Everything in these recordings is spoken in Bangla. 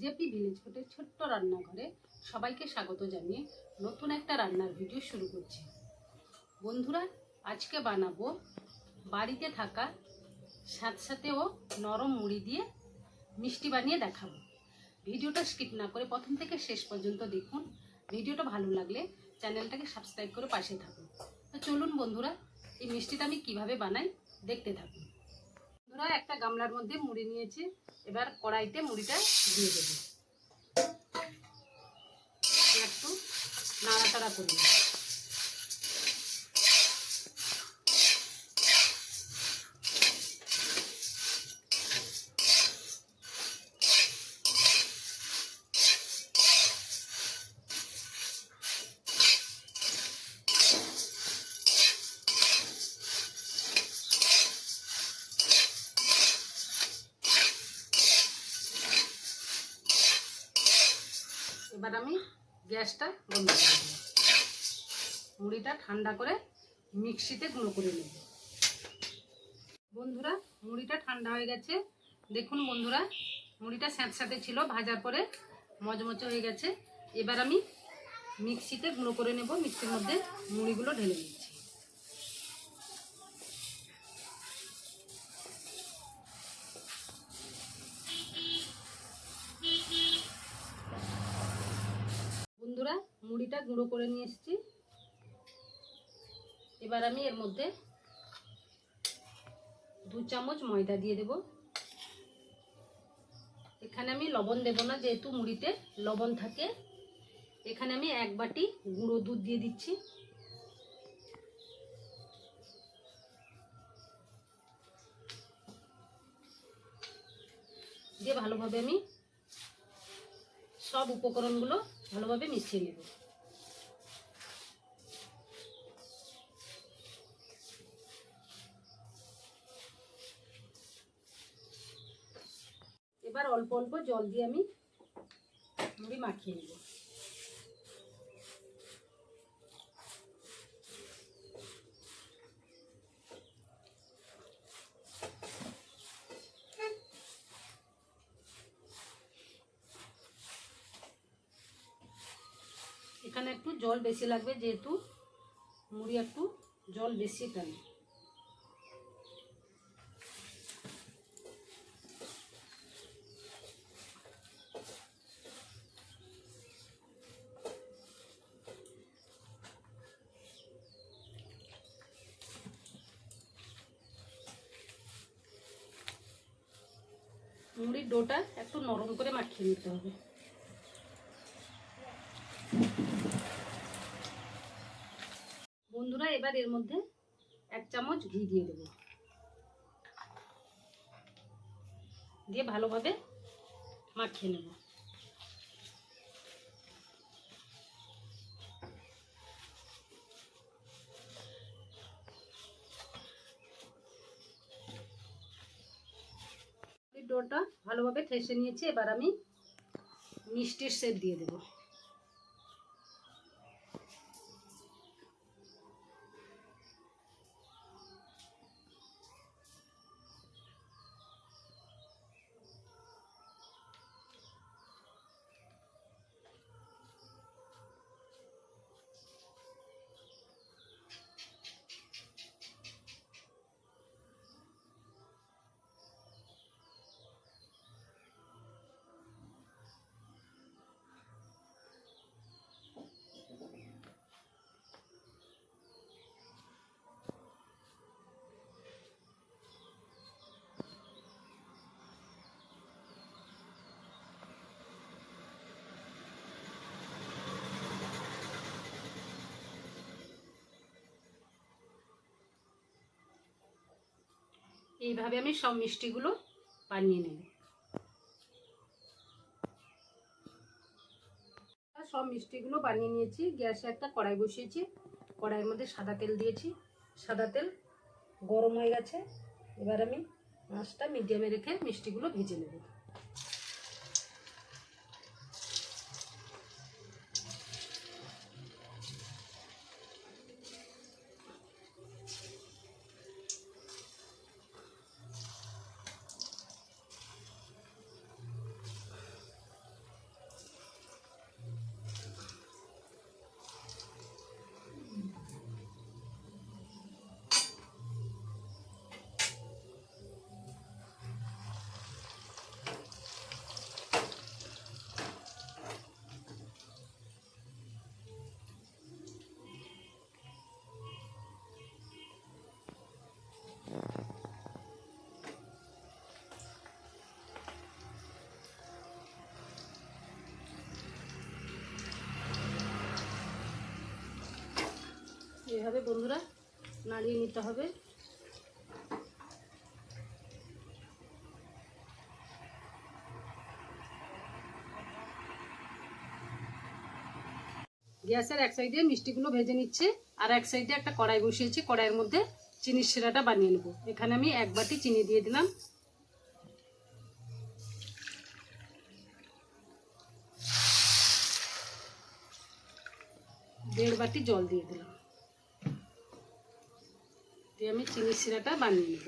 জেপি ভিলেজ ফুটের ছোট্ট রান্নাঘরে সবাইকে স্বাগত জানিয়ে নতুন একটা রান্নার ভিডিও শুরু করছি। বন্ধুরা, আজকে বানাবো বাড়িতে থাকা সাথে সাথে ও নরম মুড়ি দিয়ে মিষ্টি বানিয়ে দেখাবো। ভিডিওটা স্কিপ না করে প্রথম থেকে শেষ পর্যন্ত দেখুন। ভিডিওটা ভালো লাগলে চ্যানেলটাকে সাবস্ক্রাইব করে পাশে থাকুন। তো চলুন বন্ধুরা, এই মিষ্টিটা আমি কীভাবে বানাই দেখতে থাকুন। বন্ধুরা একটা গামলার মধ্যে মুড়ি নিয়েছি এবার কড়াইতে মুড়িটা দিয়ে দেব। একটু নাড়াচাড়া করে এবার আমি গ্যাসটা বন্ধ করে মুড়িটা ঠান্ডা করে মিক্সিতে গুঁড়ো করে নেব। বন্ধুরা, মুড়িটা ঠান্ডা হয়ে গেছে। দেখুন বন্ধুরা, মুড়িটা স্যাঁতস্যাঁতে ছিল, ভাজার পরে মজমচে হয়ে গেছে। এবার আমি মিক্সিতে গুঁড়ো করে নেব। মিক্সির মধ্যে মুড়িগুলো ঢেলে নিচ্ছি মুড়িটা গুঁড়ো করে নিয়ে এসেছি। এবার আমি এর মধ্যে দু চামচ ময়দা দিয়ে দেব। এখানে আমি লবণ দেব না, যেহেতু মুড়িতে লবণ থাকে। এখানে আমি এক বাটি গুঁড়ো দুধ দিয়ে দিচ্ছি। দিয়ে ভালোভাবে আমি সব উপকরণগুলো ভালোভাবে মিশিয়ে নেব। এবার অল্প অল্প জল দিয়ে আমি মুড়ি মাখিয়ে নেব। এখানে একটু জল বেশি লাগবে, যেহেতু মুড়ি একটু জল বেশি টানে। ডোটা একটু নরম করে মাখিয়ে নিতে হবে। বন্ধুরা, এবার এর মধ্যে এক চামচ ঘি দিয়ে দেব। দিয়ে ভালোভাবে মাখিয়ে নেব। ডোটা ভালোভাবে ঠেসে নিয়েছি এবার আমি মিষ্টির সেপ দিয়ে দেবো। এইভাবে আমি সব মিষ্টিগুলো বানিয়ে নেব। সব মিষ্টিগুলো বানিয়ে নিয়েছি। গ্যাসে একটা কড়াই বসিয়েছি। কড়াইয়ের মধ্যে সাদা তেল দিয়েছি। সাদা তেল গরম হয়ে গেছে। এবার আমি মাছটা মিডিয়ামে রেখে মিষ্টিগুলো ভেজে নেব। এভাবে বন্ধুরা, নাড়িয়ে নিতে হবে। গ্যাসের এক সাইডে মিষ্টিগুলো ভেজে নিচ্ছে, আর এক সাইডে একটা কড়াই বসিয়েছি, কড়াইয়ের মধ্যে চিনির শিরাটা বানিয়ে নেব। এখানে আমি এক বাটি চিনি দিয়ে দিলাম। দেড় বাটি জল দিয়ে দিলাম। দিয়ে আমি চিনির সিরাটা বানিয়ে নেব।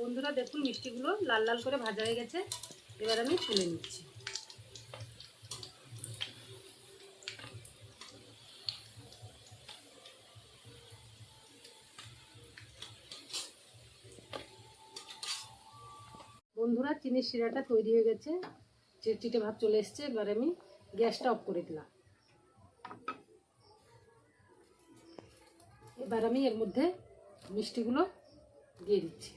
বন্ধুরা দেখুন, মিষ্টিগুলো লাল লাল করে ভাজা হয়ে গেছে। এবার আমি তুলে নিচ্ছি। বন্ধুরা, চিনির শিরাটা তৈরি হয়ে গেছে। চিটচিটে ভাব চলে এসছে। এবার আমি গ্যাসটা অফ করে দিলাম। এবার আমি এর মধ্যে মিষ্টিগুলো দিয়ে দিচ্ছি।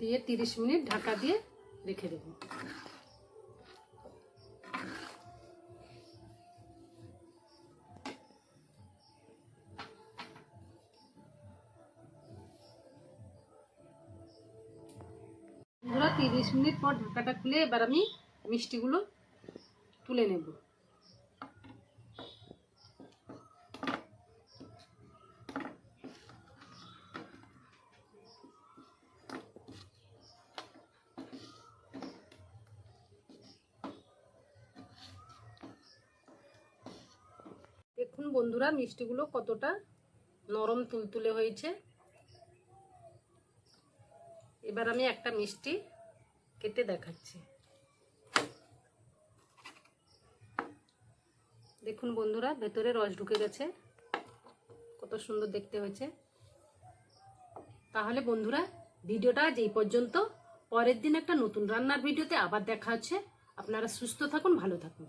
দিয়ে তিরিশ মিনিট ঢাকা দিয়ে রেখে দেবো। তিরিশ মিনিট পর ঢাকাটা খুলে এবার আমি মিষ্টিগুলো তুলে নেব। দেখুন বন্ধুরা, মিষ্টিগুলো কতটা নরম তুলতুলে হয়েছে। এবার আমি একটা মিষ্টি কেটে দেখাচ্ছি। দেখুন বন্ধুরা, ভেতরে রস ঢুকে গেছে। কত সুন্দর দেখতে হয়েছে। তাহলে বন্ধুরা, ভিডিওটা এই পর্যন্ত। পরের দিন একটা নতুন রান্নার ভিডিওতে আবার দেখা হচ্ছে। আপনারা সুস্থ থাকুন, ভালো থাকুন।